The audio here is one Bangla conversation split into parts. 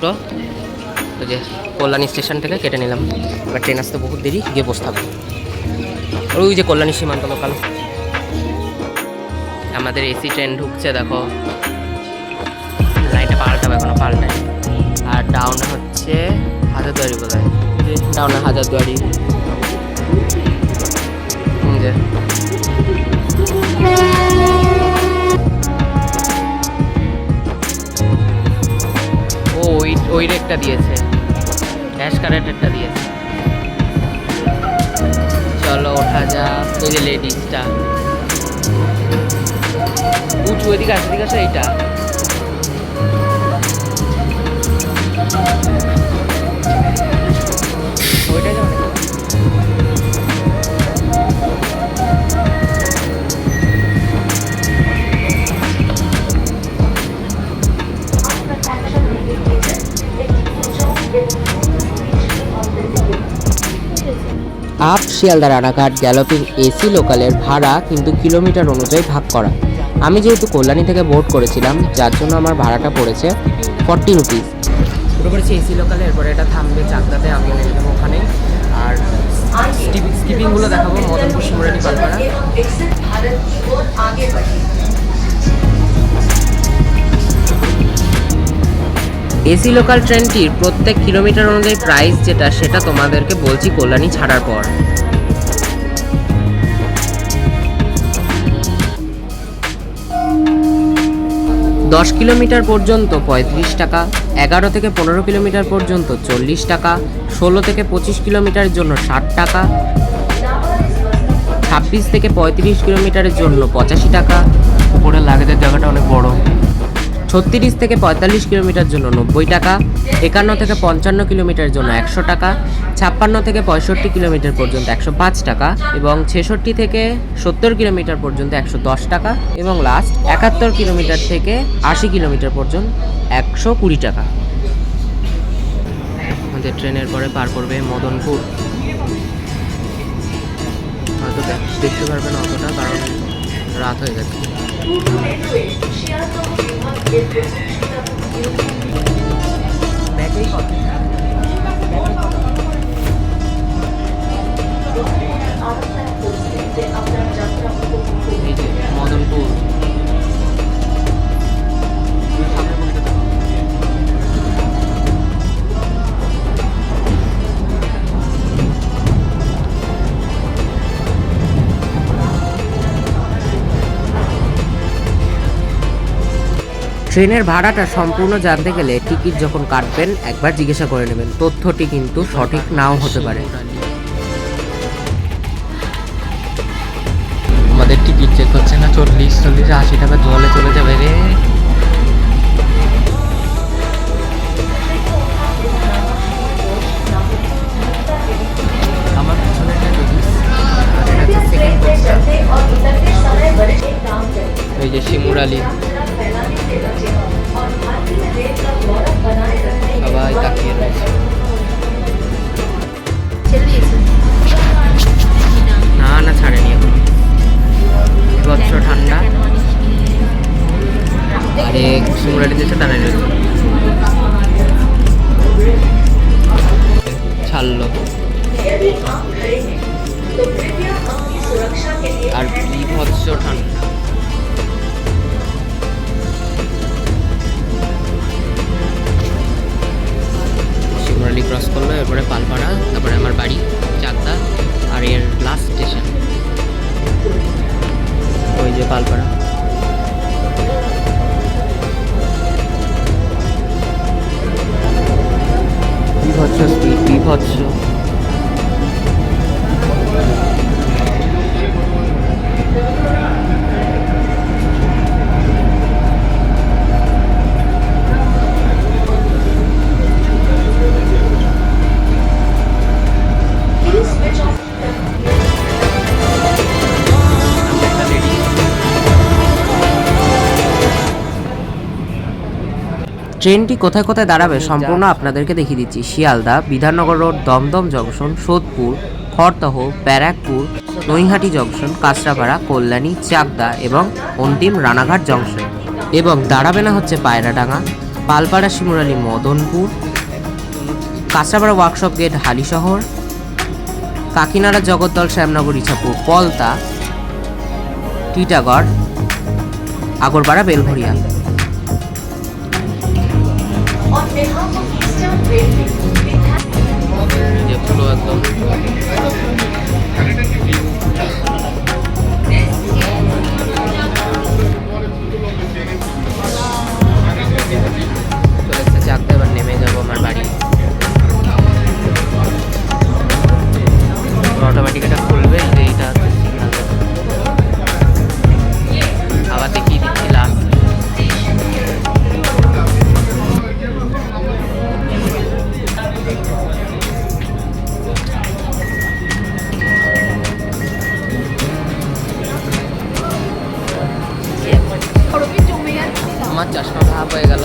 দুটো। যে কল্যাণী স্টেশন থেকে কেটে নিলাম। এবার ট্রেন আসতে বহুত দেরি, গিয়ে বসতে হবে। ওই যে কল্যাণী সীমান্ত লোকাল। আমাদের এসি ট্রেন ঢুকছে, দেখো। লাইনটা পাল্টাবে এখনও পাল্টায় আর ডাউন হচ্ছে হাজারদুয়ারি বোধ হয় ডাউনে হাজারদুয়ারি। ওই দিয়েছে। ক্যাশ কারেন্টেরটা দিয়েছে। চলো, ওঠা যা যে লেডিসটা। উঁচু, এদিকে আছে এদিকে আছে এইটা। Up Sealdah Ranaghat galloping AC লোকালের ভাড়া কিন্তু কিলোমিটার অনুযায়ী ভাগ করা। আমি যেহেতু কল্যাণী থেকে বোর্ড করেছিলাম, যার জন্য আমার ভাড়াটা পড়েছে ফর্টি রুপিস শুরু করেছি এসি লোকালে, এরপরে এটা থামবে চাকদাতে আমি নেমে যাব ওখানে আর স্কিপিংগুলো দেখাবো, মদনপুর শিমুরাটি পালপাড়া এসি লোকাল ট্রেনটির প্রত্যেক কিলোমিটার অনুযায়ী প্রাইস যেটা, সেটা তোমাদেরকে বলছি কল্যাণী ছাড়ার পর। দশ কিলোমিটার পর্যন্ত পঁয়ত্রিশ টাকা, এগারো থেকে পনেরো কিলোমিটার পর্যন্ত চল্লিশ টাকা, ষোলো থেকে পঁচিশ কিলোমিটারের জন্য ষাট টাকা, ছাব্বিশ থেকে পঁয়ত্রিশ কিলোমিটারের জন্য পঁচাশি টাকা। উপরে লাগেজের জায়গাটা অনেক বড়। ছত্রিশ থেকে পঁয়তাল্লিশ কিলোমিটার জন্য নব্বই টাকা, একান্ন থেকে পঞ্চান্ন কিলোমিটার জন্য একশো টাকা, ছাপ্পান্ন থেকে পঁয়ষট্টি কিলোমিটার পর্যন্ত একশো পাঁচ টাকা এবং ছেষট্টি থেকে সত্তর কিলোমিটার পর্যন্ত একশো দশ টাকা এবং লাস্ট একাত্তর কিলোমিটার থেকে আশি কিলোমিটার পর্যন্ত একশো কুড়ি টাকা। আমাদের ট্রেনের পরে পার করবে মদনপুর। হয়তো দেখতে পারবে না অতটা কারণ রাত হয়ে গেছে। মদনপুর। ট্রেনের ভাড়াটা সম্পূর্ণ জানতে গেলে টিকিট যখন কাটবেন একবার জিজ্ঞাসা করে নেবেন। তথ্যটি কিন্তু সঠিক নাও হতে পারে। আমাদের টিকিট চেক হচ্ছে না চল্লিশ চল্লিশ আশি টাকা জলে চলে যাবে রে। আমার যে একটা ladies, স্পিড ট্রেনটি কোথায় কোথায় দাঁড়াবে সম্পূর্ণ আপনাদেরকে দেখিয়ে দিচ্ছি। Sealdah, Bidhannagar road, Dumdum junction, Sodepur Khardah Barrackpore, Naihati junction, Kanchrapara, Kalyani, Chakdah এবং অন্তিম রানাঘাট জংশন। এবং দাঁড়াবে না হচ্ছে পায়রাডাঙ্গা, পালপাড়া শিমুরালি মদনপুর, কাঁচরাপাড়া ওয়ার্কশপ গেট হালিশহর কাকিনাড়া জগদ্দল শ্যামনগর ইছাপুর পলতা, টিটাগড়, আগরপাড়া বেলঘরিয়া। 이제 불러왔던 আমার চশমা ভাব হয়ে গেল।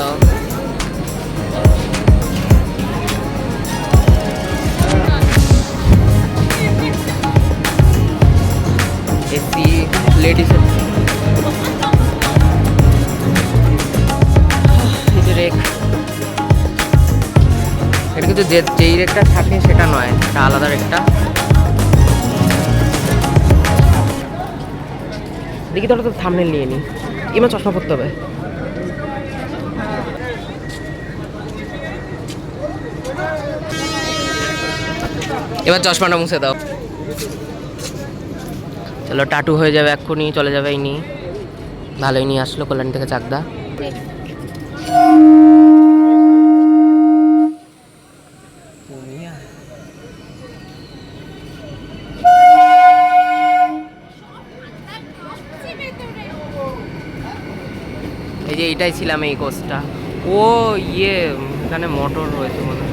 এটা কিন্তু যেই রেকটা থাকে সেটা নয়, এটা আলাদা রেকটা দেখি তোরা তো থামনেল নিয়ে নি। এবার চশমা পরতে হবে। এবার চশমাটা মুছে দাও। চলো, টাটু হয়ে যাবে এক্ষুনি, চলে যাবে এই নিয়ে ভালোই নিয়ে আসলো, কল্যাণ থেকে চাকদা। এই যে, এইটাই ছিলাম এই কোর্সটা ও ইয়ে এখানে মোটর রয়েছে মনে হয়।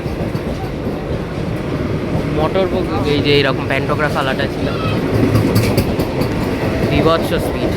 মোটর এই যে এইরকম প্যান্টোগ্রাফ আলাটা ছিল। বিভৎস স্পিড